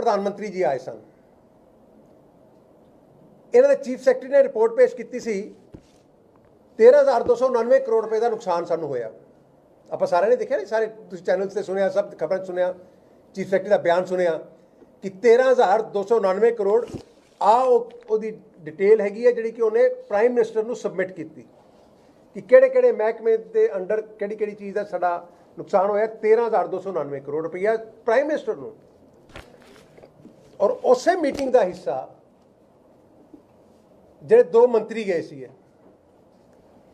ਪ੍ਰਧਾਨ ਮੰਤਰੀ ਜੀ ਆਏ ਸਨ। ਇਹਨਾਂ ਦੇ ਚੀਫ ਸੈਕਟਰੀ ਨੇ ਰਿਪੋਰਟ ਪੇਸ਼ ਕੀਤੀ ਸੀ 13299 ਕਰੋੜ ਰੁਪਏ ਦਾ ਨੁਕਸਾਨ ਸਾਨੂੰ ਹੋਇਆ। ਆਪਾਂ ਸਾਰਿਆਂ ਨੇ ਦੇਖਿਆ ਨਹੀਂ ਸਾਰੇ ਤੁਸੀਂ ਚੈਨਲਸ ਤੇ ਸੁਣਿਆ, ਸਭ ਖਬਰਾਂ 'ਚ ਸੁਣਿਆ, ਚੀਫ ਸੈਕਟਰੀ ਦਾ ਬਿਆਨ ਸੁਣਿਆ ਕਿ 13299 ਕਰੋੜ, ਆ ਉਹ- ਉਹਦੀ ਡਿਟੇਲ ਹੈਗੀ ਹੈ ਜਿਹੜੀ ਕਿ ਉਹਨੇ ਪ੍ਰਾਈਮ ਮਿਨਿਸਟਰ ਨੂੰ ਸਬਮਿਟ ਕੀਤੀ। ਕਿ ਕਿਹੜੇ ਕਿਹੜੇ ਮਹਿਕਮੇ ਦੇ ਅੰਡਰ ਕਿਹੜੀ ਕਿਹੜੀ ਚੀਜ਼ ਦਾ ਸਾਡਾ ਨੁਕਸਾਨ ਹੋਇਆ 13299 ਕਰੋੜ ਰੁਪਈਆ ਪ੍ਰਾਈਮ ਮਿਨਿਸਟਰ ਨੂੰ। ਔਰ ਉਸੇ ਮੀਟਿੰਗ ਦਾ ਹਿੱਸਾ ਜਿਹੜੇ ਦੋ ਮੰਤਰੀ ਗਏ ਸੀ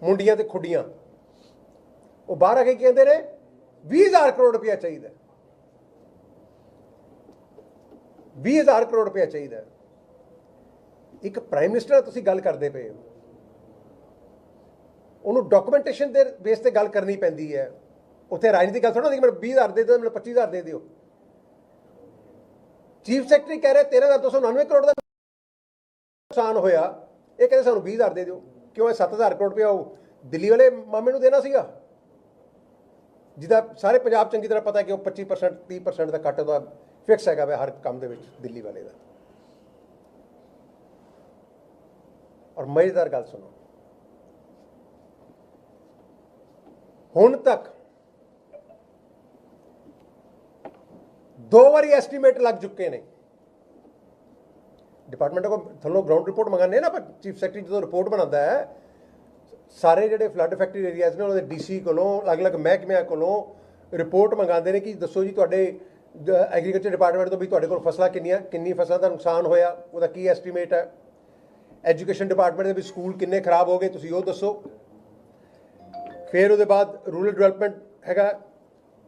ਮੁੰਡੀਆਂ ਤੇ ਖੁੱਡੀਆਂ, ਉਹ ਬਾਹਰ ਆ ਕੇ ਕਹਿੰਦੇ ਨੇ 20000 ਕਰੋੜ ਰੁਪਇਆ ਚਾਹੀਦਾ। 20000 ਕਰੋੜ ਰੁਪਇਆ ਚਾਹੀਦਾ। ਇੱਕ ਪ੍ਰਾਈਮ ਮਿਨਿਸਟਰ ਤੁਸੀਂ ਗੱਲ ਕਰਦੇ ਪਏ ਹੋ। ਉਹਨੂੰ ਡਾਕੂਮੈਂਟੇਸ਼ਨ ਦੇ ਬੇਸ ਤੇ ਗੱਲ ਕਰਨੀ ਪੈਂਦੀ ਹੈ। ਉੱਥੇ ਰਾਜਨੀਤਿਕ ਗੱਲ ਥੋੜਾ ਨਹੀਂ ਕਿ ਮੈਨੂੰ 20000 ਦੇ ਦਿਓ, ਮੈਨੂੰ 25000 ਦੇ ਦਿਓ। ਚੀਫ ਸੈਕਟਰੀ ਕਹਿ ਰਿਹਾ 13299 ਕਰੋੜ ਦਾ ਨੁਕਸਾਨ ਹੋਇਆ। ਇਹ ਕਹਿੰਦੇ ਸਾਨੂੰ 20000 ਦੇ ਦਿਓ। ਕਿਉਂ ਇਹ 7000 ਕਰੋੜ ਰੁਪਇਆ ਉਹ ਦਿੱਲੀ ਵਾਲੇ ਮਾਮੇ ਨੂੰ ਦੇਣਾ ਸੀਗਾ? ਜਿਹਦਾ ਸਾਰੇ ਪੰਜਾਬ ਚੰਗੀ ਤਰ੍ਹਾਂ ਪਤਾ ਕਿ ਉਹ 25% 30% ਦਾ ਕੱਟ ਉਹਦਾ ਫਿਕਸ ਹੈਗਾ ਵੇ ਹਰ ਕੰਮ ਦੇ ਵਿੱਚ ਦਿੱਲੀ ਵਾਲੇ ਦਾ। ਔਰ ਮਜ਼ੇਦਾਰ ਗੱਲ ਸੁਣੋ। ਹੁਣ ਤੱਕ ਦੋ ਵਾਰੀ ਐਸਟੀਮੇਟ ਲੱਗ ਚੁੱਕੇ ਨੇ। ਡਿਪਾਰਟਮੈਂਟ ਕੋ ਥੱਲੋਂ ਗਰਾਊਂਡ ਰਿਪੋਰਟ ਮੰਗਾਉਂਦੇ ਨਾ ਪਰ ਚੀਫ ਸੈਕਟਰੀ ਜਦੋਂ ਰਿਪੋਰਟ ਬਣਾਉਂਦਾ ਹੈ, ਸਾਰੇ ਜਿਹੜੇ ਫਲੱਡ ਇਫੈਕਟਡ ਏਰੀਆਜ਼ ਨੇ, ਉਹਨਾਂ ਦੇ ਡੀਸੀ ਕੋਲੋਂ, ਅਲੱਗ-ਅਲੱਗ ਮਹਿਕਮਿਆਂ ਕੋਲੋਂ ਰਿਪੋਰਟ ਮੰਗਾਉਂਦੇ ਨੇ ਕਿ ਦੱਸੋ ਜੀ ਤੁਹਾਡੇ ਐਗਰੀਕਲਚਰ ਡਿਪਾਰਟਮੈਂਟ ਤੋਂ ਵੀ ਤੁਹਾਡੇ ਕੋਲ ਫਸਲਾਂ ਕਿੰਨੀਆਂ, ਕਿੰਨੀ ਫਸਲਾਂ ਦਾ ਨੁਕਸਾਨ ਹੋਇਆ, ਉਹਦਾ ਕੀ ਐਸਟੀਮੇਟ ਹੈ? ਐਜੂਕੇਸ਼ਨ ਡਿਪਾਰਟਮੈਂਟ ਦੇ ਵੀ ਸਕੂਲ ਕਿੰਨੇ ਖਰਾਬ ਹੋ ਗਏ, ਤੁਸੀਂ ਉਹ ਦੱਸੋ। ਫਿਰ ਉਹਦੇ ਬਾਅਦ ਰੂਰਲ ਡਿਵੈਲਪਮੈਂਟ ਹੈਗਾ,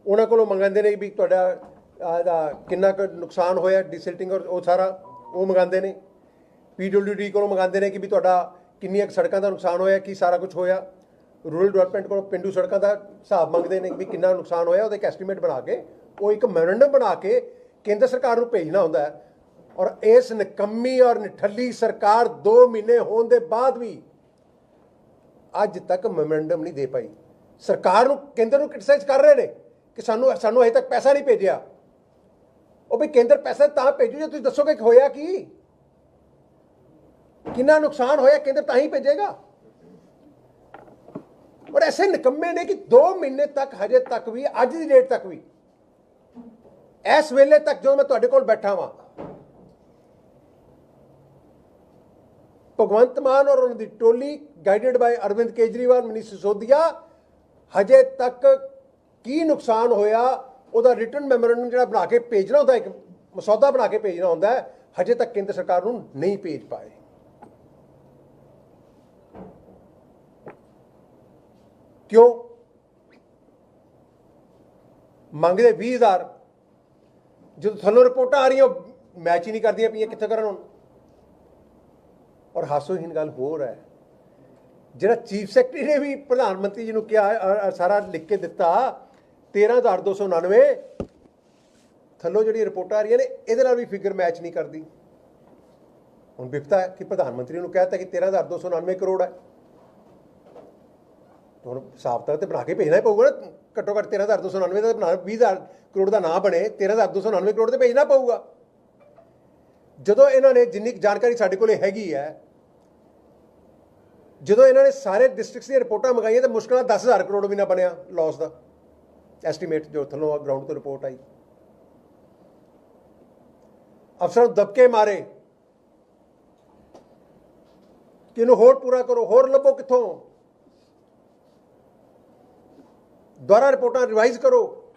ਉਹਨਾਂ ਕੋਲੋਂ ਮੰਗਾਉਂਦੇ ਨੇ ਵੀ ਤੁਹਾਡਾ ਇਹਦਾ ਕਿੰਨਾ ਕੁ ਨੁਕਸਾਨ ਹੋਇਆ ਡਿਸਿਲਟਿੰਗ ਔਰ ਉਹ ਸਾਰਾ, ਉਹ ਮੰਗਾਉਂਦੇ ਨੇ। ਪੀਡਬਲਯੂਡੀ ਕੋਲੋਂ ਮੰਗਾਉਂਦੇ ਨੇ ਕਿ ਵੀ ਤੁਹਾਡਾ ਕਿੰਨੀਆਂ ਕੁ ਸੜਕਾਂ ਦਾ ਨੁਕਸਾਨ ਹੋਇਆ, ਕੀ ਸਾਰਾ ਕੁਝ ਹੋਇਆ। ਰੂਰਲ ਡਿਵੈਲਪਮੈਂਟ ਕੋਲੋਂ ਪਿੰਡੂ ਸੜਕਾਂ ਦਾ ਹਿਸਾਬ ਮੰਗਦੇ ਨੇ ਵੀ ਕਿੰਨਾ ਨੁਕਸਾਨ ਹੋਇਆ, ਉਹਦਾ ਇੱਕ ਐਸਟੀਮੇਟ ਬਣਾ ਕੇ, ਉਹ ਇੱਕ ਮੈਮੋਰੰਡਮ ਬਣਾ ਕੇ ਕੇਂਦਰ ਸਰਕਾਰ ਨੂੰ ਭੇਜਣਾ ਹੁੰਦਾ ਹੈ। ਔਰ ਇਸ ਨਿਕੰਮੀ ਔਰ ਨਿਠੱਲੀ ਸਰਕਾਰ 2 ਮਹੀਨੇ ਹੋਣ ਦੇ ਬਾਅਦ ਵੀ ਅੱਜ ਤੱਕ ਮੈਮੋਰੰਡਮ ਨਹੀਂ ਦੇ ਪਾਈ। ਸਰਕਾਰ ਨੂੰ, ਕੇਂਦਰ ਨੂੰ ਕ੍ਰਿਟਿਸਾਈਜ਼ ਕਰ ਰਹੇ ਨੇ ਕਿ ਸਾਨੂੰ ਸਾਨੂੰ ਅਜੇ ਤੱਕ ਪੈਸਾ ਨਹੀਂ ਭੇਜਿਆ। ਉਹ ਵੀ ਕੇਂਦਰ ਪੈਸਾ ਤਾਂ ਭੇਜੂ, ਜੇ ਤੁਸੀਂ ਦੱਸੋਗੇ ਕਿ ਹੋਇਆ ਕੀ? ਕਿੰਨਾ ਨੁਕਸਾਨ ਹੋਇਆ, ਕੇਂਦਰ ਤਾਂ ਹੀ ਭੇਜੇਗਾ? ਪਰ ਐਸੇ ਨਿਕੰਮੇ ਨੇ ਕਿ 2 ਮਹੀਨੇ ਤੱਕ, ਹਜੇ ਤੱਕ ਵੀ, ਅੱਜ ਦੀ ਡੇਟ ਤੱਕ ਵੀ, ਇਸ ਵੇਲੇ ਤੱਕ ਜਦੋਂ ਮੈਂ ਤੁਹਾਡੇ ਕੋਲ ਬੈਠਾ ਵਾਂ, ਭਗਵੰਤ ਮਾਨ ਔਰ ਉਹਨਾਂ ਦੀ ਟੋਲੀ ਗਾਈਡਡ ਬਾਈ ਅਰਵਿੰਦ ਕੇਜਰੀਵਾਲ, ਮਨੀਸ਼ ਸਿਸੋਦੀਆ, ਹਜੇ ਤੱਕ ਕੀ ਨੁਕਸਾਨ ਹੋਇਆ ਉਹਦਾ ਰਿਟਰਨ ਮੈਮੋਰੰਡਮ ਜਿਹੜਾ ਬਣਾ ਕੇ ਭੇਜਣਾ ਹੁੰਦਾ, ਇੱਕ ਮਸੌਦਾ ਬਣਾ ਕੇ ਭੇਜਣਾ ਹੁੰਦਾ ਹੈ ਹਜੇ ਤੱਕ ਕੇਂਦਰ ਸਰਕਾਰ ਨੂੰ ਨਹੀਂ ਭੇਜ ਪਾਏ। ਕਿਉਂ? ਮੰਗਦੇ 20000 ਜਦੋਂ ਥੱਲੋਂ ਰਿਪੋਰਟਾਂ ਆ ਰਹੀਆਂ ਮੈਚ ਹੀ ਨਹੀਂ ਕਰਦੀਆਂ ਪਈਆਂ ਕਿੱਥੇ ਕਰਨ ਹੁਣ ਔਰ ਹਾਸੋਹੀਨ ਗੱਲ ਹੋਰ ਹੈ, ਜਿਹੜਾ ਚੀਫ ਸੈਕਟਰੀ ਨੇ ਵੀ ਪ੍ਰਧਾਨ ਮੰਤਰੀ ਜੀ ਨੂੰ ਕਿਹਾ ਸਾਰਾ ਲਿਖ ਕੇ ਦਿੱਤਾ 13299 ਥੱਲੋਂ ਜਿਹੜੀ ਰਿਪੋਰਟਾਂ ਆ ਰਹੀਆਂ ਨੇ, ਇਹਦੇ ਨਾਲ ਵੀ ਫਿਗਰ ਮੈਚ ਨਹੀਂ ਕਰਦੀ। ਹੁਣ ਵਿਪਤਾ ਕਿ ਪ੍ਰਧਾਨ ਮੰਤਰੀ ਨੂੰ ਕਹਿਤਾ ਕਿ 13299 ਕਰੋੜ ਹੈ। ਹੁਣ ਸਾਫ਼ ਤੌਰ ਤੇ ਬਣਾ ਕੇ ਭੇਜਣਾ ਪਊਗਾ ਨਾ, ਘੱਟੋ ਘੱਟ 13299 ਦਾ ਬਣਾ 20000 ਕਰੋੜ ਦਾ ਨਾ ਬਣੇ 13299 ਕਰੋੜ ਤੇ ਭੇਜਣਾ ਪਊਗਾ। ਜਦੋਂ ਇਹਨਾਂ ਨੇ ਜਿੰਨੀ ਕੁ ਜਾਣਕਾਰੀ ਸਾਡੇ ਕੋਲੇ ਹੈਗੀ ਹੈ, ਜਦੋਂ ਇਹਨਾਂ ਨੇ ਸਾਰੇ ਡਿਸਟ੍ਰਿਕਟਸ ਦੀਆਂ ਰਿਪੋਰਟਾਂ ਮੰਗਾਈਆਂ ਤਾਂ ਮੁਸ਼ਕਲਾਂ 10000 ਕਰੋੜ ਵੀ ਨਾ ਬਣਿਆ ਲਾਸ ਦਾ। ਐਸਟੀਮੇਟ ਜੋ ਥੱਲੋਂ ਗਰਾਊਂਡ ਤੋਂ ਰਿਪੋਰਟ ਆਈ। ਅਫਸਰਾਂ ਨੂੰ ਦਬਕੇ ਮਾਰੇ। ਕਿ ਇਹਨੂੰ ਹੋਰ ਪੂਰਾ ਕਰੋ, ਹੋਰ ਲੱਭੋ ਕਿੱਥੋਂ? ਦੁਬਾਰਾ ਰਿਪੋਰਟਾਂ ਰਿਵਾਈਜ਼ ਕਰੋ।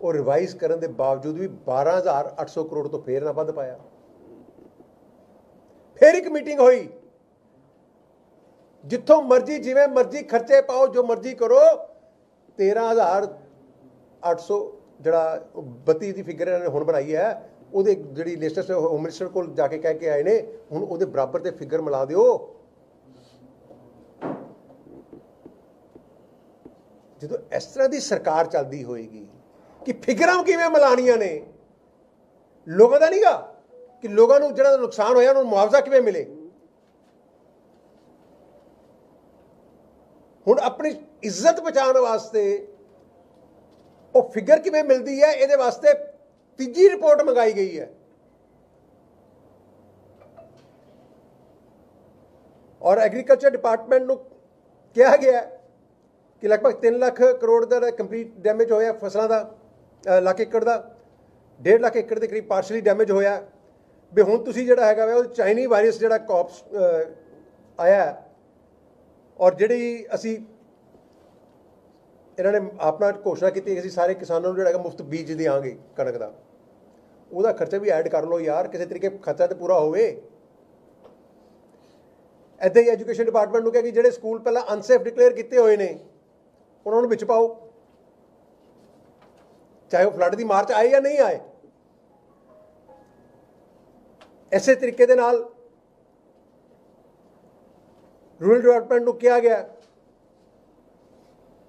ਉਹ ਰਿਵਾਈਜ਼ ਕਰਨ ਦੇ ਬਾਵਜੂਦ ਵੀ 12800 ਕਰੋੜ ਤੋਂ ਫੇਰ ਨਾ ਵੱਧ ਪਾਇਆ। ਫੇਰ ਇੱਕ ਮੀਟਿੰਗ ਹੋਈ। ਜਿੱਥੋਂ ਮਰਜ਼ੀ ਜਿਵੇਂ ਮਰਜ਼ੀ ਖਰਚੇ ਪਾਓ, ਜੋ ਮਰਜ਼ੀ ਕਰੋ 13800 ਜਿਹੜਾ 32 ਦੀ ਫਿਗਰ ਇਹਨਾਂ ਨੇ ਹੁਣ ਬਣਾਈ ਹੈ, ਉਹਦੇ ਜਿਹੜੀ ਲਿਸਟ ਹੋਮ ਮਿਨਿਸਟਰ ਕੋਲ ਜਾ ਕੇ ਕਹਿ ਕੇ ਆਏ ਨੇ, ਹੁਣ ਉਹਦੇ ਬਰਾਬਰ ਤੇ ਫਿਗਰ ਮਿਲਾ ਦਿਓ। ਜਦੋਂ ਇਸ ਤਰ੍ਹਾਂ ਦੀ ਸਰਕਾਰ ਚੱਲਦੀ ਹੋਏਗੀ ਕਿ ਫਿਗਰਾਂ ਕਿਵੇਂ ਮਿਲਾਣੀਆਂ ਨੇ, ਲੋਕਾਂ ਦਾ ਨਹੀਂਗਾ ਕਿ ਲੋਕਾਂ ਨੂੰ ਜਿਹੜਾ ਨੁਕਸਾਨ ਹੋਇਆ, ਉਹਨਾਂ ਨੂੰ ਮੁਆਵਜ਼ਾ ਕਿਵੇਂ ਮਿਲੇ? ਹੁਣ ਆਪਣੀ ਇੱਜ਼ਤ ਬਚਾਉਣ ਵਾਸਤੇ ਉਹ ਫਿਗਰ ਕਿਵੇਂ ਮਿਲਦੀ ਹੈ? ਇਹਦੇ ਵਾਸਤੇ ਤੀਜੀ ਰਿਪੋਰਟ ਮੰਗਾਈ ਗਈ ਹੈ। ਔਰ ਐਗਰੀਕਲਚਰ ਡਿਪਾਰਟਮੈਂਟ ਨੂੰ ਕਿਹਾ ਗਿਆ ਕਿ ਲਗਭਗ 3 ਲੱਖ ਕਰੋੜ ਦਾ ਕੰਪਲੀਟ ਡੈਮੇਜ ਹੋਇਆ ਫਸਲਾਂ ਦਾ ਲੱਖ ਏਕੜ ਦਾ 1.5 ਲੱਖ ਏਕੜ ਦੇ ਕਰੀਬ ਪਾਰਸ਼ਲੀ ਡੈਮੇਜ ਹੋਇਆ। ਵੀ ਹੁਣ ਤੁਸੀਂ ਜਿਹੜਾ ਹੈਗਾ ਵਾ, ਉਹ ਚਾਈਨੀ ਵਾਇਰਸ ਜਿਹੜਾ ਕੌਪਸ ਆਇਆ ਔਰ ਜਿਹੜੀ ਅਸੀਂ ਇਹਨਾਂ ਨੇ ਆਪਣਾ ਘੋਸ਼ਣਾ ਕੀਤੀ ਕਿ ਅਸੀਂ ਸਾਰੇ ਕਿਸਾਨਾਂ ਨੂੰ ਜਿਹੜਾ ਹੈਗਾ ਮੁਫਤ ਬੀਜ ਦੇਵਾਂਗੇ ਕਣਕ ਦਾ। ਉਹਦਾ ਖਰਚਾ ਵੀ ਐਡ ਕਰ ਲਓ ਯਾਰ, ਕਿਸੇ ਤਰੀਕੇ ਖਰਚਾ ਤੇ ਪੂਰਾ ਹੋਵੇ। ਇੱਦਾਂ ਹੀ ਐਜੂਕੇਸ਼ਨ ਡਿਪਾਰਟਮੈਂਟ ਨੂੰ ਕਿਹਾ ਕਿ ਜਿਹੜੇ ਸਕੂਲ ਪਹਿਲਾਂ ਅਨਸੇਫ ਡਿਕਲੇਅਰ ਕੀਤੇ ਹੋਏ ਨੇ, ਉਹਨਾਂ ਨੂੰ ਵਿੱਚ ਪਾਓ। ਚਾਹੇ ਉਹ ਫਲੱਡ ਦੀ ਮਾਰਚ ਆਏ ਜਾਂ ਨਹੀਂ ਆਏ। ਐਸੇ ਤਰੀਕੇ ਦੇ ਨਾਲ ਰੂਰਲ ਡਿਵੈਲਪਮੈਂਟ ਨੂੰ ਕਿਹਾ ਗਿਆ।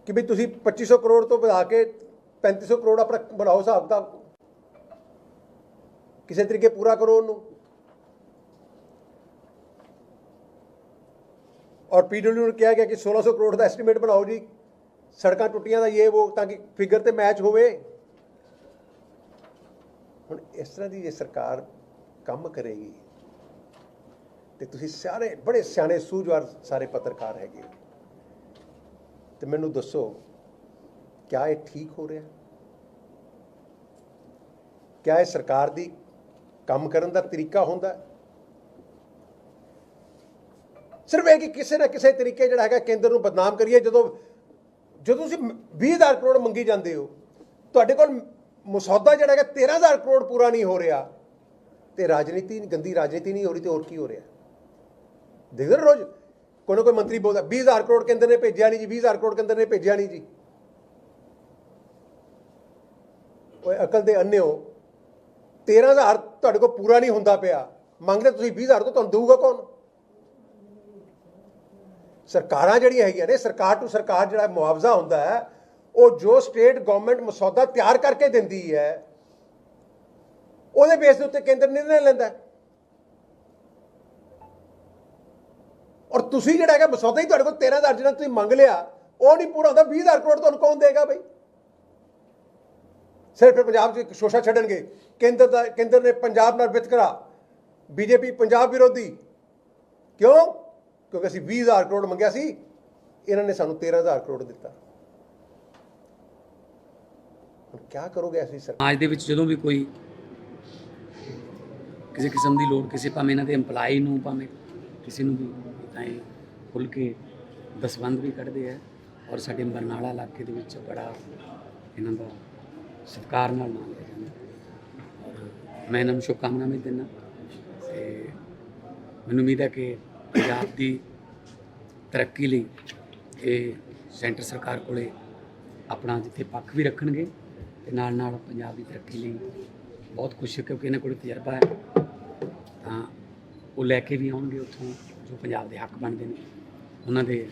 ਕਿ ਵੀ ਤੁਸੀਂ 2500 ਕਰੋੜ ਤੋਂ ਵਧਾ ਕੇ 3500 ਕਰੋੜ ਆਪਣਾ ਬਣਾਓ ਹਿਸਾਬ ਕਿਤਾਬ ਕਿਸੇ ਤਰੀਕੇ ਪੂਰਾ ਕਰੋ ਉਹਨੂੰ। ਔਰ ਪੀਡਬਲਿਊ ਨੂੰ ਕਿਹਾ ਗਿਆ ਕਿ 1600 ਕਰੋੜ ਦਾ ਐਸਟੀਮੇਟ ਬਣਾਓ ਜੀ। ਸੜਕਾਂ ਟੁੱਟੀਆਂ ਦਾ ਇਹ ਉਹ ਤਾਂ ਕਿ ਫਿਗਰ ਤੇ ਮੈਚ ਹੋਵੇ। ਹੁਣ ਇਸ ਤਰ੍ਹਾਂ ਦੀ ਜੇ ਸਰਕਾਰ ਕੰਮ ਕਰੇਗੀ, ਤੇ ਤੁਸੀਂ ਸਾਰੇ ਬੜੇ ਸਿਆਣੇ ਸੂਝਵਾਰ ਸਾਰੇ ਪੱਤਰਕਾਰ ਹੈਗੇ ਤੇ ਮੈਨੂੰ ਦੱਸੋ, ਕਿਆ ਇਹ ਠੀਕ ਹੋ ਰਿਹਾ? ਕਿਆ ਇਹ ਸਰਕਾਰ ਦੀ ਕੰਮ ਕਰਨ ਦਾ ਤਰੀਕਾ ਹੁੰਦਾ? ਸਿਰਫ ਇਹ ਕਿ ਕਿਸੇ ਨਾ ਕਿਸੇ ਤਰੀਕੇ ਜਿਹੜਾ ਹੈਗਾ ਕੇਂਦਰ ਨੂੰ ਬਦਨਾਮ ਕਰੀਏ, ਜਦੋਂ ਜਦੋਂ ਤੁਸੀਂ 20000 ਕਰੋੜ ਮੰਗੀ ਜਾਂਦੇ ਹੋ, ਤੁਹਾਡੇ ਕੋਲ ਮਸੌਦਾ ਜਿਹੜਾ ਹੈਗਾ 13000 ਕਰੋੜ ਪੂਰਾ ਨਹੀਂ ਹੋ ਰਿਹਾ, ਤੇ ਰਾਜਨੀਤੀ, ਗੰਦੀ ਰਾਜਨੀਤੀ ਨਹੀਂ ਹੋ ਰਹੀ ਤੇ ਹੋਰ ਕੀ ਹੋ ਰਿਹਾ? ਦੇਖਦੇ ਹੋ ਰੋਜ਼ ਕੋਈ ਨਾ ਕੋਈ ਮੰਤਰੀ ਬੋਲਦਾ 20000 ਕਰੋੜ ਕੇਂਦਰ ਨੇ ਭੇਜਿਆ ਨਹੀਂ ਜੀ 20000 ਕਰੋੜ ਕੇਂਦਰ ਨੇ ਭੇਜਿਆ ਨਹੀਂ ਜੀ। ਓਏ ਅਕਲ ਦੇ ਅੰਨੇ ਹੋ 13000 ਤੁਹਾਡੇ ਕੋਲ ਪੂਰਾ ਨਹੀਂ ਹੁੰਦਾ ਪਿਆ। ਮੰਗਦੇ ਤੁਸੀਂ 20000 ਤੋਂ ਤੁਹਾਨੂੰ ਦੇਊਗਾ ਕੌਣ? ਸਰਕਾਰਾਂ ਜਿਹੜੀਆਂ ਹੈਗੀਆਂ ਨੇ, ਸਰਕਾਰ ਟੂ ਸਰਕਾਰ ਜਿਹੜਾ ਮੁਆਵਜ਼ਾ ਹੁੰਦਾ ਹੈ, ਉਹ ਜੋ ਸਟੇਟ ਗਵਰਨਮੈਂਟ ਮਸੌਦਾ ਤਿਆਰ ਕਰਕੇ ਦਿੰਦੀ ਹੈ, ਉਹਦੇ ਬੇਸ ਦੇ ਉੱਤੇ ਕੇਂਦਰ ਨਿਰਣੇ ਲੈਂਦਾ ਹੈ ਔਰ ਤੁਸੀਂ ਜਿਹੜਾ ਹੈਗਾ ਮਸੌਦਾ ਹੀ ਤੁਹਾਡੇ ਕੋਲ 13000 ਜਿਹੜਾ ਤੁਸੀਂ ਮੰਗ ਲਿਆ, ਉਹ ਨਹੀਂ ਪੂਰਾ ਹੁੰਦਾ 20000 ਕਰੋੜ ਤੁਹਾਨੂੰ ਕੌਣ ਦੇਗਾ ਬਈ? ਸਿਰਫ ਪੰਜਾਬ 'ਚ ਸ਼ੋਸ਼ਾ ਛੱਡਣਗੇ। ਕੇਂਦਰ ਦਾ ਕੇਂਦਰ ਨੇ ਪੰਜਾਬ ਨਾਲ ਵਿਤਕਰਾ ਬੀਜੇਪੀ ਪੰਜਾਬ ਵਿਰੋਧੀ। ਕਿਉਂ? ਕਿਉਂਕਿ ਅਸੀਂ 20000 ਕਰੋੜ ਮੰਗਿਆ ਸੀ। ਇਹਨਾਂ ਨੇ ਸਾਨੂੰ 13000 ਕਰੋੜ ਦਿੱਤਾ। ਕਿਆ ਕਰੋਗੇ ਅਸੀਂ ਸਮਾਜ ਦੇ ਵਿੱਚ ਜਦੋਂ ਵੀ ਕੋਈ ਕਿਸੇ ਕਿਸਮ ਦੀ ਲੋੜ, ਕਿਸੇ ਭਾਵੇਂ ਇਹਨਾਂ ਦੇ EMPLOYE ਨੂੰ, ਭਾਵੇਂ ਕਿਸੇ ਨੂੰ ਵੀ। ਤਾਂ ਖੁੱਲ ਕੇ ਦਸਵੰਦ ਵੀ ਕੱਢਦੇ ਆ ਔਰ ਸਾਡੇ ਬਰਨਾਲਾ ਇਲਾਕੇ ਦੇ ਵਿੱਚ ਬੜਾ ਇਹਨਾਂ ਦਾ ਸਤਿਕਾਰ ਨਾਲ ਨਾਮ ਲਿਆ ਜਾਂਦਾ ਔਰ ਮੈਂ ਇਹਨਾਂ ਨੂੰ ਸ਼ੁਭਕਾਮਨਾਵਾਂ ਵੀ ਦਿੰਦਾ ਤੇ ਮੈਨੂੰ ਉਮੀਦ ਹੈ ਕਿ ਪੰਜਾਬ ਦੀ ਤਰੱਕੀ ਲਈ ਇਹ ਸੈਂਟਰ ਸਰਕਾਰ ਕੋਲੇ ਆਪਣਾ ਜਿੱਥੇ ਪੱਖ ਵੀ ਰੱਖਣਗੇ ਤੇ ਨਾਲ ਨਾਲ ਪੰਜਾਬ ਦੀ ਤਰੱਕੀ ਲਈ ਬਹੁਤ ਕੁਛ ਹੈ ਕਿਉਂਕਿ ਇਹਨਾਂ ਕੋਲ ਤਜਰਬਾ ਹੈ। ਤਾਂ ਉਹ ਲੈ ਕੇ ਵੀ ਆਉਣਗੇ ਉੱਥੋਂ। ਜੋ ਪੰਜਾਬ ਦੇ ਹੱਕ ਬਣਦੇ ਨੇ। ਉਹਨਾਂ ਦੇ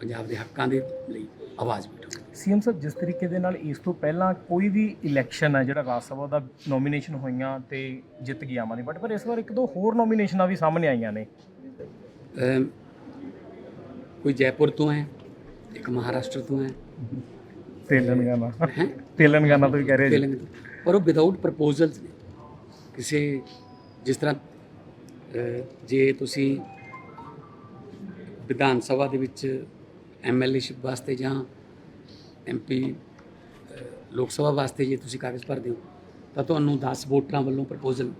ਪੰਜਾਬ ਦੇ ਹੱਕਾਂ ਦੇ ਲਈ ਆਵਾਜ਼ ਵੀ ਉਠਾਉਣਗੇ ਸੀਐਮ ਸਾਹਿਬ ਜਿਸ ਤਰੀਕੇ ਦੇ ਨਾਲ ਇਸ ਤੋਂ ਪਹਿਲਾਂ ਕੋਈ ਵੀ ਇਲੈਕਸ਼ਨ ਹੈ ਜਿਹੜਾ ਰਾਜ ਸਭਾ ਦਾ ਨੋਮੀਨੇਸ਼ਨ ਹੋਈਆਂ ਤੇ ਜਿੱਤ ਗਿਆ ਆਮ ਆਦਮੀ ਪਾਰਟੀ ਪਰ ਇਸ ਵਾਰ ਇੱਕ ਦੋ ਹੋਰ ਨੋਮੀਨੇਸ਼ਨਾਂ ਵੀ ਸਾਹਮਣੇ ਆਈਆਂ ਨੇ। ਕੋਈ ਜੈਪੁਰ ਤੋਂ ਹੈ ਇੱਕ ਮਹਾਰਾਸ਼ਟਰ ਤੋਂ ਹੈ। ਤੇਲੰਗਾਨਾ। ਹੈ? ਤੇਲੰਗਾਨਾ ਤੋਂ ਵੀ ਕਹਿ ਰਹੇ ਜੀ। ਪਰ ਉਹ ਵਿਦਆਊਟ ਪ੍ਰਪੋਜ਼ਲਸ ਨੇ। ਕਿਸੇ ਜਿਸ ਤਰ੍ਹਾਂ ਜੇ ਤੁਸੀਂ ਵਿਧਾਨ ਸਭਾ ਦੇ ਵਿੱਚ ਐਮਐਲਏਸ਼ਿਪ ਵਾਸਤੇ ਜਾਂ ਐਮਪੀ ਲੋਕ ਸਭਾ ਵਾਸਤੇ ਜੇ ਤੁਸੀਂ ਕਾਗਜ਼ ਭਰਦੇ ਹੋ, ਤਾਂ ਤੁਹਾਨੂੰ 10 ਵੋਟਰਾਂ ਵੱਲੋਂ ਪ੍ਰਪੋਜ਼ਲ,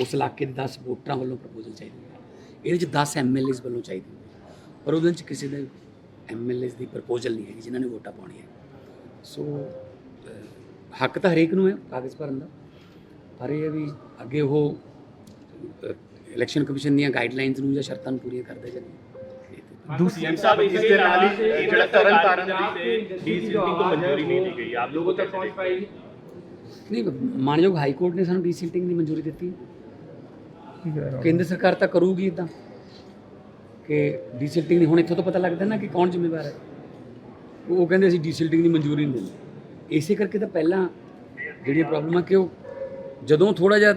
ਉਸ ਇਲਾਕੇ ਦੇ 10 ਵੋਟਰਾਂ ਵੱਲੋਂ ਪ੍ਰਪੋਜ਼ਲ ਚਾਹੀਦੀ ਹੈ ਇਹਦੇ ਵਿੱਚ 10 ਐਮਐਲਏਸ ਵੱਲੋਂ ਚਾਹੀਦੀ ਹੈ ਪਰ ਉਹਦੇ ਵਿੱਚ ਕਿਸੇ ਦੇ ਐਮਐਲਏਸ ਦੀ ਪ੍ਰਪੋਜ਼ਲ ਨਹੀਂ ਹੈਗੀ, ਜਿਨ੍ਹਾਂ ਨੇ ਵੋਟਾਂ ਪਾਉਣੀਆਂ। ਸੋ ਹੱਕ ਤਾਂ ਹਰੇਕ ਨੂੰ ਹੈ ਕਾਗਜ਼ ਭਰਨ ਦਾ। ਪਰ ਇਹ ਹੈ ਵੀ ਅੱਗੇ ਉਹ ਇਲੈਕਸ਼ਨ ਕਮਿਸ਼ਨ ਦੀਆਂ ਗਾਈਡਲਾਈਨਸ ਨੂੰ ਜਾਂ ਸ਼ਰਤਾਂ ਨੂੰ ਪੂਰੀਆਂ ਕਰਦੇ ਜਾਂਦੇ ਨਹੀਂ ਦੂਸਰੀ ਸੀਐਮ ਸਾਹਿਬ ਇਸ ਦੇ ਨਾਲ ਹੀ ਜਿਹੜਾ ਤਰਨ ਤਾਰਨ ਦੀ ਤੇ ਡੀ ਸਿਲਟਿੰਗ ਤੋਂ ਮਨਜ਼ੂਰੀ ਨਹੀਂ ਲਈ ਗਈ ਆਪ ਲੋਗੋਂ ਤੱਕ ਪਹੁੰਚ ਪਾਏਗੀ ਨਹੀਂ ਮਾਨਯੋਗ ਹਾਈ ਕੋਰਟ ਨੇ ਸਾਨੂੰ ਡੀਸਿਲਟਿੰਗ ਦੀ ਮਨਜ਼ੂਰੀ ਦਿੱਤੀ। ਕੀ ਕਹਿ ਰਹੇ ਹੋ? ਕੇਂਦਰ ਸਰਕਾਰ ਤਾਂ ਕਰੂਗੀ ਇਦਾਂ ਕਿ ਡੀਸਿਲਟਿੰਗ ਦੀ ਹੁਣ ਇੱਥੋਂ ਤੋਂ ਪਤਾ ਲੱਗਦਾ ਨਾ ਕਿ ਕੌਣ ਜ਼ਿੰਮੇਵਾਰ ਹੈ। ਉਹ ਕਹਿੰਦੇ ਅਸੀਂ ਡੀਸਿਲਟਿੰਗ ਦੀ ਮਨਜ਼ੂਰੀ ਨਹੀਂ ਦਿੰਦੇ। ਇਸੇ ਕਰਕੇ ਤਾਂ ਪਹਿਲਾਂ ਜਿਹੜੀ ਪ੍ਰੋਬਲਮ ਹੈ ਕਿ ਉਹ ਜਦੋਂ ਥੋੜਾ ਜਿਹਾ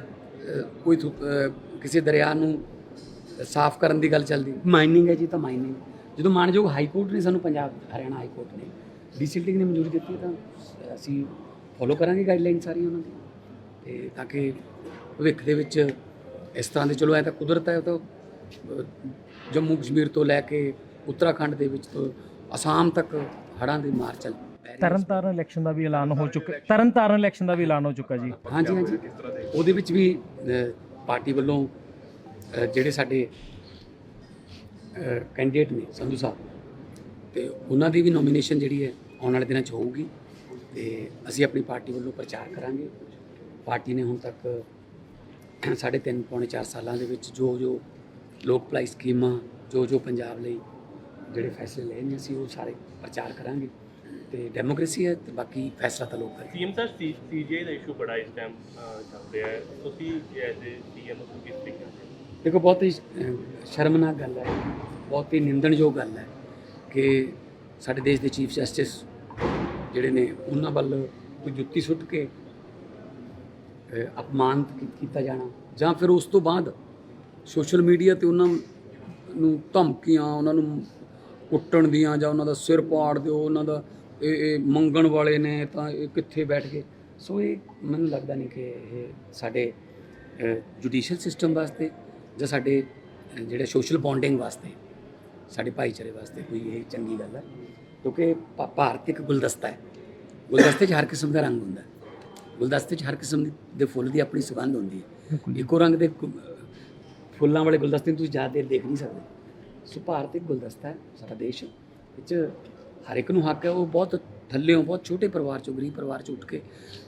ਕੋਈ ਕਿਸੇ ਦਰਿਆ ਨੂੰ ਸਾਫ਼ ਕਰਨ ਦੀ ਗੱਲ ਚੱਲਦੀ। ਮਾਈਨਿੰਗ ਹੈ ਜੀ ਤਾਂ ਮਾਈਨਿੰਗ। ਜਦੋਂ ਮਾਨਯੋਗ ਹਾਈ ਕੋਰਟ ਨੇ ਸਾਨੂੰ ਪੰਜਾਬ ਹਰਿਆਣਾ ਹਾਈ ਕੋਰਟ ਨੇ ਡੀਸਿਲਟਿੰਗ ਦੀ ਮਨਜ਼ੂਰੀ ਦਿੱਤੀ ਤਾਂ ਅਸੀਂ ਫੋਲੋ ਕਰਾਂਗੇ ਗਾਈਡਲਾਈਨ ਸਾਰੀਆਂ ਉਹਨਾਂ ਦੀ। ਤੇ ਤਾਂ ਕਿ ਭਵਿੱਖ ਦੇ ਵਿੱਚ ਇਸ ਤਰ੍ਹਾਂ ਦੇ ਚਲੋ ਐ ਤਾਂ ਕੁਦਰਤ ਹੈ ਉਹ ਤਾਂ ਜੰਮੂ ਕਸ਼ਮੀਰ ਤੋਂ ਲੈ ਕੇ ਉੱਤਰਾਖੰਡ ਦੇ ਵਿੱਚ ਤੋਂ ਅਸਾਮ ਤੱਕ ਹੜ੍ਹਾਂ ਦੀ ਮਾਰ ਚੱਲ। ਤਰਨਤਾਰਨ ਇਲੈਕਸ਼ਨ ਦਾ ਵੀ ਐਲਾਨ ਹੋ ਚੁੱਕਾ ਤਰਨਤਾਰਨ ਇਲੈਕਸ਼ਨ ਦਾ ਵੀ ਐਲਾਨ ਹੋ ਚੁੱਕਾ ਜੀ। ਹਾਂਜੀ ਹਾਂਜੀ। ਉਹਦੇ ਵਿੱਚ ਵੀ ਪਾਰਟੀ ਵੱਲੋਂ ਜਿਹੜੇ ਸਾਡੇ ਕੈਂਡੀਡੇਟ ਨੇ ਸੰਧੂ ਸਾਹਿਬ, ਤੇ ਉਹਨਾਂ ਦੀ ਵੀ ਨੋਮੀਨੇਸ਼ਨ ਜਿਹੜੀ ਹੈ ਆਉਣ ਵਾਲੇ ਦਿਨਾਂ 'ਚ ਹੋਊਗੀ। ਤੇ ਅਸੀਂ ਆਪਣੀ ਪਾਰਟੀ ਵੱਲੋਂ ਪ੍ਰਚਾਰ ਕਰਾਂਗੇ। ਪਾਰਟੀ ਨੇ ਹੁਣ ਤੱਕ ਸਾਢੇ ਤਿੰਨ ਪੌਣੇ 4 ਸਾਲਾਂ ਦੇ ਵਿੱਚ ਜੋ ਜੋ ਲੋਕ ਭਲਾਈ ਸਕੀਮਾਂ, ਜੋ ਜੋ ਪੰਜਾਬ ਲਈ ਜਿਹੜੇ ਫੈਸਲੇ ਲਏ ਨੇ, ਅਸੀਂ ਉਹ ਸਾਰੇ ਪ੍ਰਚਾਰ ਕਰਾਂਗੇ। ਤੇ ਡੈਮੋਕ੍ਰੇਸੀ ਹੈ ਤੇ ਬਾਕੀ ਫੈਸਲਾ ਤਾਂ ਲੋਕ ਕਰਨਗੇ ਸੀਐਮ ਸਾਹਿਬ ਸੀਜੀਆਈ ਦਾ ਇਸ਼ੂ ਬੜਾ ਇਸ ਟਾਈਮ ਚੱਲ ਰਿਹਾ ਹੈ। ਤੁਸੀਂ ਐਜ਼ ਏ ਸੀਐਮ ਨੂੰ ਕਿਸ ਤਰੀਕੇ ਦੇਖੋ ਬਹੁਤ ਹੀ ਸ਼ਰਮਨਾਕ ਗੱਲ ਹੈ। ਬਹੁਤ ਹੀ ਨਿੰਦਣਯੋਗ ਗੱਲ ਹੈ ਕਿ ਸਾਡੇ ਦੇਸ਼ ਦੇ ਚੀਫ ਜਸਟਿਸ ਜਿਹੜੇ ਨੇ ਉਹਨਾਂ ਵੱਲ ਕੋਈ ਜੁੱਤੀ ਸੁੱਟ ਕੇ ਅਹ, ਅਪਮਾਨਿਤ ਕੀਤਾ ਜਾਣਾ। ਜਾਂ ਫਿਰ ਉਸ ਤੋਂ ਬਾਅਦ ਸੋਸ਼ਲ ਮੀਡੀਆ ਤੇ ਉਹਨਾਂ ਨੂੰ ਧਮਕੀਆਂ ਉਹਨਾਂ ਨੂੰ ਕੁੱਟਣ ਦੀਆਂ ਜਾਂ ਉਹਨਾਂ ਦਾ ਸਿਰ ਪਾੜ ਦਿਓ ਉਹਨਾਂ ਦਾ ਇਹ ਇਹ ਮੰਗਣ ਵਾਲੇ ਨੇ ਤਾਂ ਇਹ ਕਿੱਥੇ ਬੈਠ ਗਏ। ਸੋ ਇਹ ਮੈਨੂੰ ਲੱਗਦਾ ਨਹੀਂ ਕਿ ਇਹ ਸਾਡੇ ਜੁਡੀਸ਼ੀਅਲ ਸਿਸਟਮ ਵਾਸਤੇ ਜਾਂ ਸਾਡੇ ਜਿਹੜੇ ਸੋਸ਼ਲ ਬੌਂਡਿੰਗ ਵਾਸਤੇ ਸਾਡੇ ਭਾਈਚਾਰੇ ਵਾਸਤੇ ਕੋਈ ਇਹ ਚੰਗੀ ਗੱਲ ਹੈ ਕਿਉਂਕਿ ਭਾਰਤ ਇੱਕ ਗੁਲਦਸਤਾ ਹੈ। ਗੁਲਦਸਤੇ 'ਚ ਹਰ ਕਿਸਮ ਦਾ ਰੰਗ ਹੁੰਦਾ ਗੁਲਦਸਤੇ 'ਚ ਹਰ ਕਿਸਮ ਦੀ- ਫੁੱਲ ਦੀ ਆਪਣੀ ਸੁਗੰਧ ਹੁੰਦੀ ਹੈ। ਇੱਕੋ ਰੰਗ ਦੇ ਫੁੱਲਾਂ ਵਾਲੇ ਗੁਲਦਸਤੇ ਤੁਸੀਂ ਜ਼ਿਆਦਾ ਦੇਰ ਦੇਖ ਨਹੀਂ ਸਕਦੇ। ਸੋ ਭਾਰਤ ਇੱਕ ਗੁਲਦਸਤਾ ਹੈ ਸਾਡਾ ਦੇਸ਼। ਵਿੱਚ ਹਰ ਇੱਕ ਨੂੰ ਹੱਕ ਹੈ ਉਹ ਬਹੁਤ ਥੱਲੇੋਂ ਬਹੁਤ ਛੋਟੇ ਪਰਿਵਾਰ ਚੋਂ ਗਰੀਬ ਪਰਿਵਾਰ ਚੋਂ ਉੱਠ ਕੇ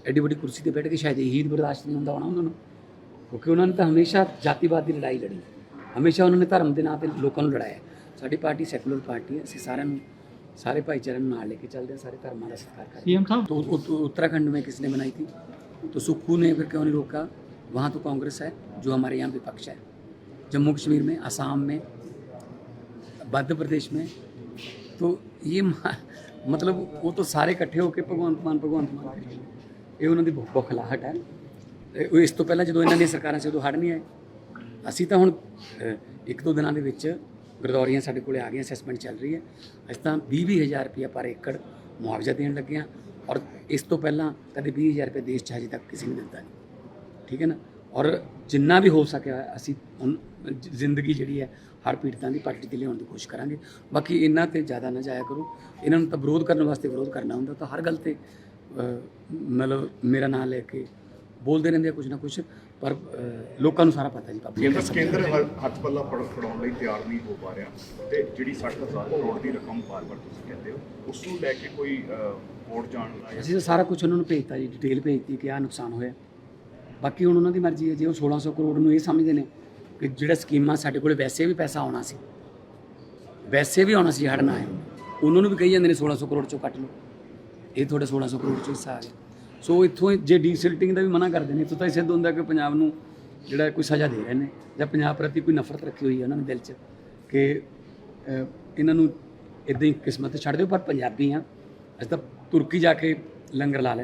ਐਡੀ ਵੱਡੀ ਕੁਰਸੀ ਤੇ ਬੈਠ ਕੇ ਸ਼ਾਇਦ ਇਹੀ ਬਰਦਾਸ਼ਤ ਨਹੀਂ ਹੁੰਦਾ ਹੋਣਾ ਉਹਨਾਂ ਨੂੰ। ਕਿਉਂਕਿ ਉਹਨਾਂ ਨੇ ਤਾਂ ਹਮੇਸ਼ਾ ਜਾਤੀਵਾਦ ਦੀ ਲੜਾਈ ਲੜੀ ਹਮੇਸ਼ਾ ਉਹਨਾਂ ਨੇ ਧਰਮ ਦੇ ਨਾਂ ਤੇ ਲੋਕਾਂ ਨੂੰ ਲੜਾਇਆ ਸਾਡੀ ਪਾਰਟੀ ਸੈਕੂਲਰ ਪਾਰਟੀ ਹੈ ਅਸੀਂ ਸਾਰਿਆਂ ਨੂੰ ਸਾਰੇ ਭਾਈਚਾਰੇ ਨੂੰ ਨਾਲ ਲੈ ਕੇ ਚੱਲਦੇ ਹਾਂ ਸਾਰੇ ਧਰਮਾਂ ਦਾ ਸਤਿਕਾਰ ਕਰਦੇ सीएम साहब तो उत- उत- उत्तराखंड में किसने बनाई थी तो सुक्खू ने फिर क्यों नहीं रोका वहाँ तो कांग्रेस है जो हमारे यहाँ विपक्ष है जम्मू कश्मीर में असम में मध्य प्रदेश में तो ये मा- मतलब वो तो ਸਾਰੇ ਇਕੱਠੇ ਹੋ ਕੇ ਭਗਵੰਤ ਮਾਨ ਭਗਵੰਤ ਮਾਨ ਕਰੀ ਜਾਂਦੇ। ਇਹ ਉਹਨਾਂ ਦੀ ਬੁ- ਬੁਖਲਾਹਟ ਹੈ ਇਹ- ਇਸ ਤੋਂ ਪਹਿਲਾਂ ਜਦੋਂ ਇਹਨਾਂ ਦੀਆਂ ਸਰਕਾਰਾਂ ਸੀ ਉਦੋਂ ਹੜ੍ਹ ਨਹੀਂ ਆਏ। ਅਸੀਂ ਤਾਂ ਹੁਣ ਅ, ਇੱਕ ਦੋ ਦਿਨਾਂ ਦੇ ਵਿੱਚ ਗਰਦੌਰੀਆਂ ਸਾਡੇ ਕੋਲੇ ਆ ਗਈਆਂ ਅਸੈਸਮੈਂਟ ਚੱਲ ਰਹੀ ਹੈ। ਅਸੀਂ ਤਾਂ 20 ਹਜ਼ਾਰ ਰੁਪਇਆ ਪਰ ਏਕੜ ਮੁਆਵਜ਼ਾ ਦੇਣ ਲੱਗੇ ਹਾਂ ਔਰ ਇਸ ਤੋਂ ਪਹਿਲਾਂ ਕਦੇ 20000 ਰੁਪਏ ਦੇਸ਼ 'ਚ ਹਜੇ ਤੱਕ ਕਿਸੇ ਨੇ ਦਿੱਤਾ ਨਹੀਂ। ਠੀਕ ਹੈ ਨਾ? ਔਰ ਜਿੰਨਾ ਵੀ ਹੋ ਸਕਿਆ ਅਸੀਂ ਹੁਣ ਜ- ਜ਼ਿੰਦਗੀ ਜਿਹੜੀ ਹੈ ਹਰ ਪੀੜਤਾਂ ਦੀ ਪਾਰਟੀ ਤੇ ਲਿਆਉਣ ਦੀ ਕੋਸ਼ਿਸ਼ ਕਰਾਂਗੇ। ਬਾਕੀ ਇਹਨਾਂ ਤੇ ਜ਼ਿਆਦਾ ਨਾ ਜਾਇਆ ਕਰੋ। ਇਹਨਾਂ ਨੂੰ ਤਾਂ ਵਿਰੋਧ ਕਰਨ ਵਾਸਤੇ ਵਿਰੋਧ ਕਰਨਾ ਹੁੰਦਾ ਤਾਂ ਹਰ ਗੱਲ ਤੇ ਅ, ਮਤਲਬ ਮੇਰਾ ਨਾਮ ਲੈ ਕੇ ਬੋਲਦੇ ਰਹਿੰਦੇ ਆ ਕੁਝ ਨਾ ਕੁਝ ਪਰ ਲੋਕਾਂ ਨੂੰ ਸਾਰਾ ਪਤਾ ਜੀ ਕੇਂਦਰ ਕੇਂਦਰ ਹ- ਹੱਥ ਪੱਲਾ ਫੜ ਫੜਾਉਣ ਲਈ ਤਿਆਰ ਨਹੀਂ ਹੋ ਪਾ ਰਿਹਾ। ਤੇ ਜਿਹੜੀ 60000 ਕਰੋੜ ਦੀ ਰਕਮ ਬਾਰ-ਬਾਰ ਤੁਸੀਂ ਕਹਿੰਦੇ ਹੋ ਉਸ ਨੂੰ ਲੈ ਕੇ ਕੋਈ ਕੋਰਟ ਜਾਣ ਦਾ ਅਸੀਂ ਤਾਂ ਸਾਰਾ ਕੁਝ ਉਹਨਾਂ ਨੂੰ ਭੇਜਤਾ ਜੀ ਡਿਟੇਲ ਭੇਜਤੀ ਕਿ ਆਹ ਨੁਕਸਾਨ ਹੋਇਆ। ਬਾਕੀ ਹੁਣ ਉਹਨਾਂ ਦੀ ਮਰਜ਼ੀ ਹੈ ਜੇ ਉਹ 1600 ਕਰੋੜ ਨੂੰ ਇਹ ਸਮਝਦੇ ਨੇ ਕਿ ਜਿਹੜਾ ਸਕੀਮਾਂ ਸਾਡੇ ਕੋਲੇ ਵੈਸੇ ਵੀ ਪੈਸਾ ਆਉਣਾ ਸੀ। ਵੈਸੇ ਵੀ ਆਉਣਾ ਸੀ ਹੜ ਨਾ ਆਏ। ਉਹਨਾਂ ਨੂੰ ਵੀ ਕਹੀ ਜਾਂਦੇ ਨੇ 1600 ਕਰੋੜ ਚੋਂ ਕੱਟ ਲਓ। ਇਹ ਤੁਹਾਡੇ 1600 ਕਰੋੜ ਚੋਂ ਹਿੱਸਾ ਆ ਗਿਆ। ਸੋ ਇੱਥੋਂ ਜੇ ਡੀਸਿਲਟਿੰਗ ਦਾ ਵੀ ਮਨਾ ਕਰਦੇ ਨੇ, ਇੱਥੋਂ ਤਾਂ ਇਹ ਸਿੱਧ ਹੁੰਦਾ ਕਿ ਪੰਜਾਬ ਨੂੰ ਜਿਹੜਾ ਕੋਈ ਸਜ਼ਾ ਦੇ ਰਹੇ ਨੇ ਜਾਂ ਪੰਜਾਬ ਪ੍ਰਤੀ ਕੋਈ ਨਫ਼ਰਤ ਰੱਖੀ ਹੋਈ ਹੈ ਉਹਨਾਂ ਨੇ ਦਿਲ 'ਚ ਕਿ ਇਹਨਾਂ ਨੂੰ ਇਦਾਂ ਹੀ ਕਿਸਮਤ ਛੱਡ ਦਿਓ, ਪਰ ਪੰਜਾਬੀ ਆ ਅਸੀਂ ਤਾਂ ਤੁਰਕੀ ਜਾ ਕੇ ਲੰਗਰ ਲਾ ਲੈਂਦੇ